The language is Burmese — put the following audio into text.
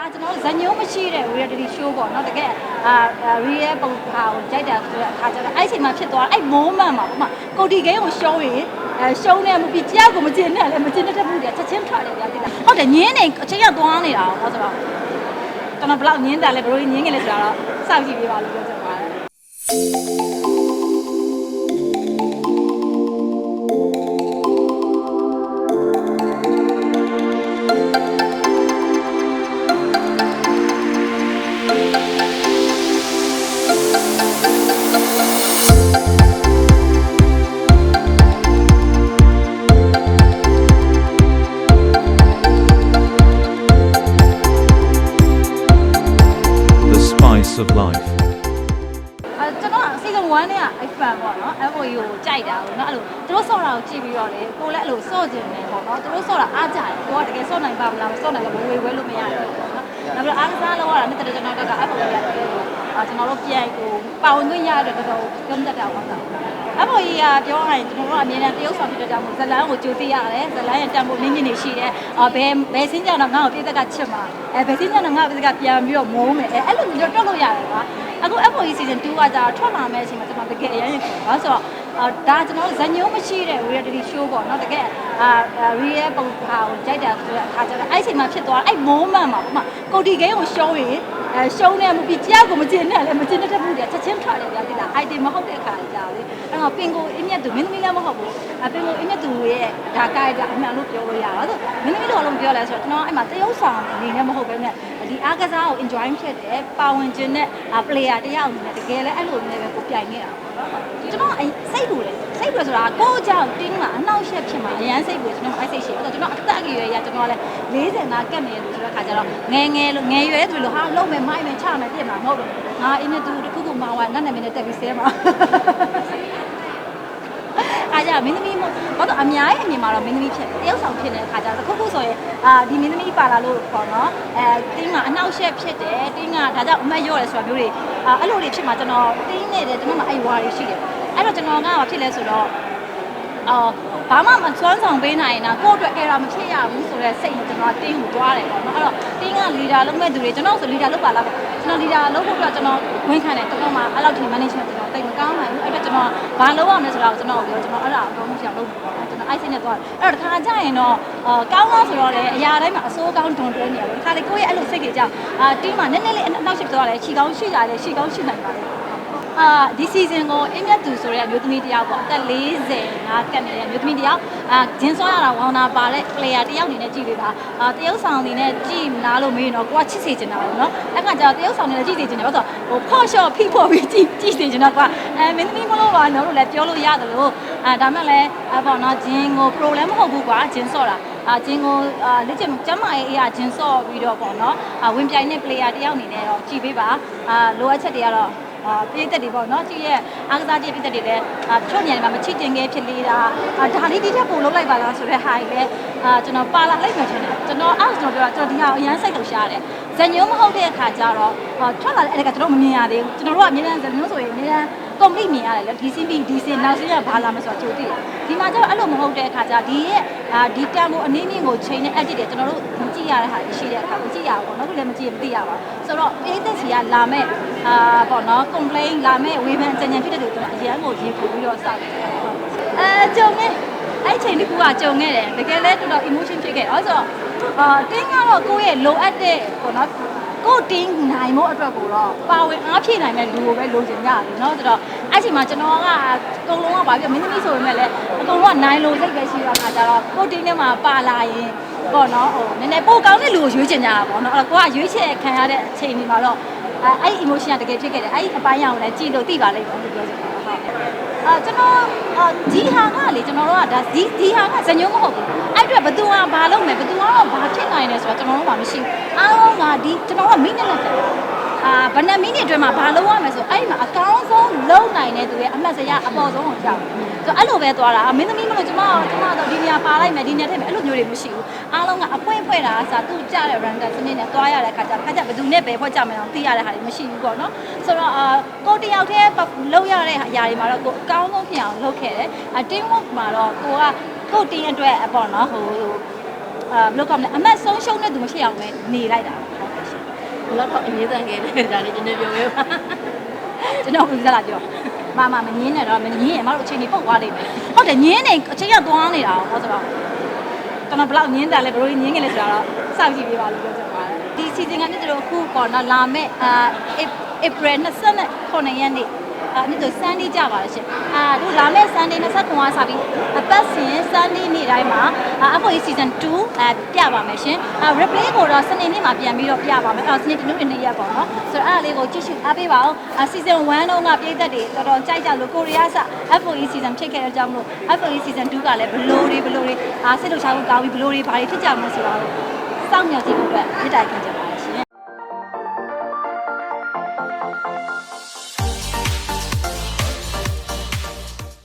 ဒါကျွန်တော်တို့ဇညုံမရှိတဲ့ reality show ပေါ့နော်တကယ်အာ real ပုံဟာကိုကြိုက်တာဆိုတဲ့အခါကျတော့အဲ့ဒီအချိန်မှာဖြစ်သွားအဲ့ moment မှာပေါ့မှာကိုတီဂိမ်းကိုရှုံးရင်အဲရှုံးနေမှုပြီးကြောက်ကိုမကျင်နဲ့လည်းမကျင်တဲ့မှုတွေချက်ချင်းထွက်တယ်ဗျာတိလားဟုတ်တယ်ညင်းနေအချိန်ကသွားနေတာပေါ့ဆိုတော့ကျွန်တော်ဘယ်လောက်ညင်းတယ်လဲဘယ်လိုညင်းနေလဲဆိုတာတော့စောင့်ကြည့်ပေးပါလို့ပြောချင်ပါတယ် spice of life. အဲကျွန်တော်က season 1နဲ့ကအဲ့ fan ပေါ့နော် FOE ကိုကြိုက်တာပေါ့နော်အဲ့လိုသူတို့ဆော့တာကိုကြည့်ပြီးတော့လေကိုလည်းအဲ့လိုဆော့ကျင်တယ်ပေါ့နော်သူတို့ဆော့တာအားကြတယ်ကိုကတကယ်ဆော့နိုင်ပါမလားဆော့နိုင်လို့ဝေဝဲလို့မရတယ်ပေါ့နော်နောက်ပြီးအားကစားလောက်ရတာနဲ့တကယ်ကျွန်တော်က FOE ရတယ် အာကျွန်တော်တို့ပြန်ကိုပါဝင်ခွင့်ရတဲ့တော်တော်ဂုဏ်တက်တာပေါ့နော် FOE ကပြောရရင်ကျွန်တော်တို့အမြဲတမ်းတရုပ်ဆောင်ဖြစ်တဲ့ကြောင့်မို့ဇလန်းကိုကြိုသိရတယ်ဇလန်းရဲ့တန်ဖိုးနင်းမြင့်နေရှိတယ်အာဘယ်ဘယ်စင်းကြတော့ငါ့ကိုပြည့်သက်ကချစ်မှာအဲဘယ်စင်းကြတော့ငါ့ကိုပြည့်သက်ကပြန်ပြီးတော့မိုးမယ်အဲအဲ့လိုမျိုးတွက်လို့ရတယ်ကွာအခု FOE season 2ကကြာထွက်လာမယ့်အချိန်မှာကျွန်တော်တကယ်အရင်ရင်ဘာဆိုတော့အာဒါကျွန်တော်ဇညုံမရှိတဲ့ reality show ပေါ့နော်တကယ်အာ real ပုံဟာကိုကြိုက်တာဆိုတဲ့အခါကျတော့အဲ့အချိန်မှာဖြစ်သွားအဲ့ moment မှာပေါ့မှာကိုတီဂိမ်းကိုရှုံးရင် အဲရှုံးနေမှုပြီးကြောက်ကိုမကျင်နဲ့လည်းမကျင်တဲ့မှုတွေချက်ချင်းထွက်တယ်ဗျာတိလား item မဟုတ်တဲ့အခါကြာလေအဲ့တော့ပင်ကိုအင်းမြတ်သူမင်းသမီးလည်းမဟုတ်ဘူးအပင်ကိုအင်းမြတ်သူရဲ့ဒါကိုက်တာအမှန်လို့ပြောလို့ရပါဆိုမင်းသမီးတို့အလုံးပြောလဲဆိုတော့ကျွန်တော်အဲ့မှာတရုပ်ဆောင်အနေနဲ့မဟုတ်ဘဲနဲ့ဒီအားကစားကို enjoy ဖြစ်တယ်ပါဝင်ခြင်းနဲ့ player တယောက်အနေနဲ့တကယ်လည်းအဲ့လိုမျိုးပဲ ကိုပြိုင်နေတာပေါ့နော်ကျွန်တော်အဲ့စိတ်လို့လေစိတ်လို့ဆိုတာကိုယ့်ကြောင့်တင်းမှာအနောက်ရှက်ဖြစ်မှာအရန်စိတ်လို့ကျွန်တော်အဲ့စိတ်ရှိအဲ့တော့ကျွန်တော်အသက်အရွယ်ရကျွန်တော်လည်း40နာကတ်နေလို့ဆိုတဲ့ခါကျတော့ငယ်ငယ်လို့ငယ်ရွယ်ဆိုလို့ဟာလုံးမယ်မိုက်မယ်ချမယ်ပြစ်မှာမဟုတ်ဘူးငါအင်းမြတ်သူတစ်ခုခုမောင်းဝါနတ်နာမည်နဲ့တက်ပြီးဆဲမှာအား ကြမင်းသမီးမို့ဘာလို့အများရဲ့အမြင်မှာတော့မင်းသမီးဖြစ်တယောက်ဆောင်ဖြစ်နေတဲ့ခါကျတော့တစ်ခုခုဆိုရင်အာဒီမင်းသမီးပါလာလို့ပေါ့နော်အဲတင်းကအနောက်ရှက်ဖြစ်တယ်တင်းကဒါကြောင့်အမတ်ရော့တယ်ဆိုတာမျိုးတွေအာအဲ့လိုတွေဖြစ်မှာကျွန်တော်တင်းနေတယ်ကျွန်တော်မှအဲ့ဝါတွေရှိတယ်အဲ့တော့ကျွန်တော်ကဘာဖြစ်လဲဆိုတော့ အော်ဘာမှမစွမ်းဆောင်ပေးနိုင်ရင်တော့ကိုယ့်အတွက် error မဖြစ်ရဘူးဆိုတော့စိတ်နဲ့ကျွန်တော်တင်းကိုတွားတယ်ပေါ့နော်အဲ့တော့တင်းက leader လုပ်မဲ့သူတွေကျွန်တော်ဆို leader လုပ်ပါလားပေါ့ကျွန်တော် leader လုပ်ဖို့အတွက်ကျွန်တော်ဝင်ခံတယ်ကျွန်တော်မှအဲ့လောက်ထိ management ကျွန်တော်တိတ်မကောင်းနိုင်ဘူးအဲ့တော့ကျွန်တော်ဘာလုပ်ရမလဲဆိုတော့ကျွန်တော်ပြောကျွန်တော်အဲ့ဒါအကုန်လုံးပြောင်းလုပ်မှာပေါ့ကျွန်တော်အိုက်စင်းနဲ့သွားတယ်အဲ့တော့တစ်ခါကျရင်တော့အာကောင်းလားဆိုတော့လေအရာတိုင်းမှာအစိုးကောင်းတွန်တွဲနေရတယ်တစ်ခါလေကိုယ့်ရဲ့အဲ့လိုစိတ်ကြီးကြောင့်အာတင်းမှာနည်းနည်းလေးအနောက်ရှိသွားတယ်ခြေကောင်းရှိကြတယ်ခြေကောင်းရှိနိုင်ပါတယ် အာဒီ season ကိုအင်းမြတ်သူဆိုတဲ့အမျိုးသမီးတစ်ယောက်ပေါ့အသက်40ငါကတ်နေတဲ့အမျိုးသမီးတစ်ယောက်အာဂျင်းစောရတာဝေါနာပါတဲ့ player တစ်ယောက်အနေနဲ့ကြည့်ပေးပါအာတရုပ်ဆောင်အနေနဲ့ကြည့်မလားလို့မေးရင်တော့ကိုကချစ်စေချင်တာပေါ့နော်အဲ့ခါကျတော့တရုပ်ဆောင်အနေနဲ့ကြည့်စေချင်တယ်ဘာလို့ဆိုတော့ဟိုဖော့ရှော့ဖိဖို့ပြီးကြည့်ကြည့်စေချင်တော့ကွာအဲမင်းသမီးမလို့ပါနော်လို့လည်းပြောလို့ရတယ်လို့အာဒါမှလည်းအပေါ့နော်ဂျင်းကို problem မဟုတ်ဘူးကွာဂျင်းစော့တာအာဂျင်းကိုအာလက်ကျကျမရဲ့အေးအဂျင်းစော့ပြီးတော့ပေါ့နော်အာဝင်ပြိုင်တဲ့ player တစ်ယောက်အနေနဲ့တော့ကြည့်ပေးပါအာလိုအပ်ချက်တွေကတော့အာ ပြည်သက်တွေပေါ့နော်ကြည့်ရဲ့အားကစားကြည့်ပြည်သက်တွေလည်းအာတချို့နေရာတွေမှာမချစ်တင်ခဲ့ဖြစ်လေးတာအာဒါလေးဒီထက်ပိုလုပ်လိုက်ပါလားဆိုတဲ့ဟာကြီးလည်းအာကျွန်တော်ပါလာလိုက်မှထင်တယ်ကျွန်တော်အဲ့ကျွန်တော်ပြောတာကျွန်တော်ဒီဟာကိုအရန်စိတ်လှုပ်ရှားတယ်ဇညုံမဟုတ်တဲ့အခါကျတော့အာထွက်လာတဲ့အဲ့ဒါကကျွန်တော်မမြင်ရသေးဘူးကျွန်တော်တို့ကအမြဲတမ်းဇညုံဆိုရင်အမြဲတမ်း complete မြင်ရတယ်လေဒီစင်းပြီးဒီစင်းနောက်စင်းကဘာလာမဆိုတော့ကြိုသိတယ်ဒီမှာကျတော့အဲ့လိုမဟုတ်တဲ့အခါကျဒီရဲ့အာဒီတန်ကိုအနည်းနည်းကိုချိန်နဲ့ edit တွေကျွန်တော်တို့မကြည့်ရတဲ့ဟာရှိတဲ့အခါမကြည့်ရဘူးပေါ့နော်ခုလည်းမကြည့်မသိရပါဘူးဆိုတော့အေးသက်စီကလာမဲ့အာပေါ့နော် complain လာမဲ့ဝေဖန်ကြံကြံဖြစ်တဲ့သူကျွန်တော်အရန်ကိုရေပူပြီးတော့စတယ်အဲကြုံခဲ့အဲ့ချိန်တကူကကြုံခဲ့တယ်တကယ်လဲတော်တော် emotion ဖြစ်ခဲ့တယ်ဆိုတော့အာတင်းကတော့ကိုယ့်ရဲ့လိုအပ်တဲ့ပေါ့နော် ကိုယ်တင်းနိုင်မို့အတွက်ကိုတော့ပါဝင်အားဖြည့်နိုင်မဲ့လူကိုပဲလိုချင်ကြတယ်เนาะဆိုတော့အဲ့ချိန်မှာကျွန်တော်ကအကုန်လုံးကဗာပြမင်းသမီးဆိုပေမဲ့လည်းအကုန်လုံးကနိုင်လို့စိတ်ပဲရှိတာခါကြတော့ကိုယ်တင်းထဲမှာပါလာရင်ပေါ့နော်ဟိုနည်းနည်းပိုကောင်းတဲ့လူကိုရွေးချင်ကြတာပေါ့နော်အဲ့တော့ကိုကရွေးချယ်ခံရတဲ့အချိန်ဒီမှာတော့အဲအဲ့ emotion ကတကယ်ဖြစ်ခဲ့တယ်အဲ့ဒီအပိုင်းရအောင်လည်းကြည့်လို့သိပါလိမ့်မယ်လို့ပြောချင်တာဟုတ် အာကျွန်တော်အာဒီဟာကလေကျွန်တော်တို့ကဒါဒီဒီဟာကဇညုံမဟုတ်ဘူးအဲ့အတွက်ဘသူကဘာလုပ်မယ်ဘသူကတော့ဘာဖြစ်နိုင်လဲဆိုတော့ကျွန်တော်တို့ကမရှိဘူးအားလုံးကဒီကျွန်တော်ကမိနစ်လက်တယ် အာဗနက်မိနစ်အတွင်းမှာဘာလုပ်ရမလဲဆိုအဲ့ဒီမှာအကောင်းဆုံးလုပ်နိုင်တဲ့သူရဲ့အမှတ်စရအပေါ်ဆုံးကိုကြောက်ဆိုအဲ့လိုပဲသွားတာမင်းသမီးမလို့ကျွန်မကျွန်မတော့ဒီနေရာပါလိုက်မယ်ဒီနေရာထည့်မယ်အဲ့လိုမျိုးတွေမရှိဘူးအားလုံးကအဖွဲဖွဲတာအစားသူကြတဲ့ random စနစ်နဲ့သွားရတဲ့ခါကျခါကျဘယ်သူနဲ့ပဲဖွဲ့ကြမယ်အောင်သိရတဲ့ဟာတွေမရှိဘူးပေါ့နော်ဆိုတော့အာကိုတယောက်တည်းလုပ်ရတဲ့အရာတွေမှာတော့ကိုအကောင်းဆုံးဖြစ်အောင်လုပ်ခဲ့တယ်အ team work မှာတော့ကိုကကိုတင်းအတွက်ပေါ့နော်ဟိုအာဘယ်လိုကောင်းလဲအမတ်ဆုံးရှုံးတဲ့သူမရှိအောင်ပဲနေလိုက်တာဟုတ်ကဲ့ရှင် ဘလောက်တော့အငြင်းတန်ခဲ့လဲဒါလေးကျွန်တော်ပြောပေးပါကျွန်တော်ဘူးစလာပြောမမမငင်းနဲ့တော့မငင်းရင်မတို့အချိန်ကြီးပုတ်သွားလိမ့်မယ်ဟုတ်တယ်ငင်းနေအချိန်ကသွားနေတာဟောဆိုတော့ကျွန်တော်ဘလောက်ငင်းတယ်လဲဘယ်လိုငင်းခဲ့လဲဆိုတာတော့စောင့်ကြည့်ပေးပါလို့ပြောချင်ပါတယ်ဒီ season ကနေ့တို့အခုပေါ့နော်လာမဲ့အာ April 29ရက်နေ့ အာနေ့ဆို Sunday ကြပါလို့ရှင်အာတို့လာမဲ့ Sunday 29ကစပြီးအပတ်စဉ် Sunday နေ့တိုင်းမှာအာ FOE season 2အဲပြပါမယ်ရှင်အာ replay ကိုတော့စနေနေ့မှာပြန်ပြီးတော့ပြပါမယ်အော်စနေတနင်္ဂနွေနေ့ရက်ပေါ့နော်ဆိုတော့အဲ့ဒါလေးကိုကြည့်ရှုအားပေးပါအောင်အာ season 1တုန်းကပြည်သက်တွေတော်တော်ကြိုက်ကြလို့ကိုရီးယားစ FOE season ဖြစ်ခဲ့တဲ့အကြောင်းမလို့ FOE season 2ကလည်းဘလို့တွေဘလို့တွေအာစစ်လို့ချောင်းကောင်းပြီးဘလို့တွေဘာတွေဖြစ်ကြမလဲဆိုတော့စောင့်မျှော်ကြည့်ဖို့အတွက်မြစ်တိုင်ခံကြပါ